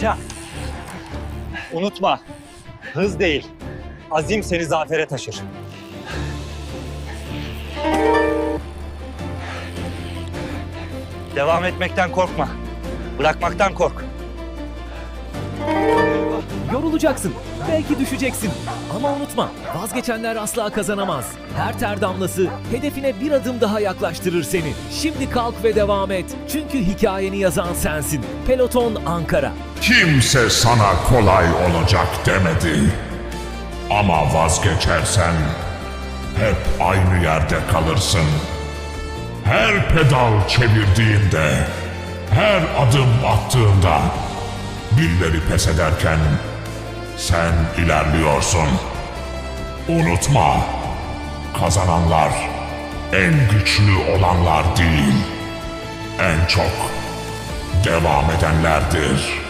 Can. Unutma. Hız değil. Azim seni zafere taşır. Devam etmekten korkma. Bırakmaktan kork. Yorulacaksın. Belki düşeceksin. Ama unutma, vazgeçenler asla kazanamaz. Her ter damlası hedefine bir adım daha yaklaştırır seni. Şimdi kalk ve devam et. Çünkü hikayeni yazan sensin. Peloton Ankara. Kimse sana kolay olacak demedi. Ama vazgeçersen hep aynı yerde kalırsın. Her pedal çevirdiğinde, her adım attığında birileri pes ederken sen ilerliyorsun. Unutma, kazananlar en güçlü olanlar değil, en çok devam edenlerdir.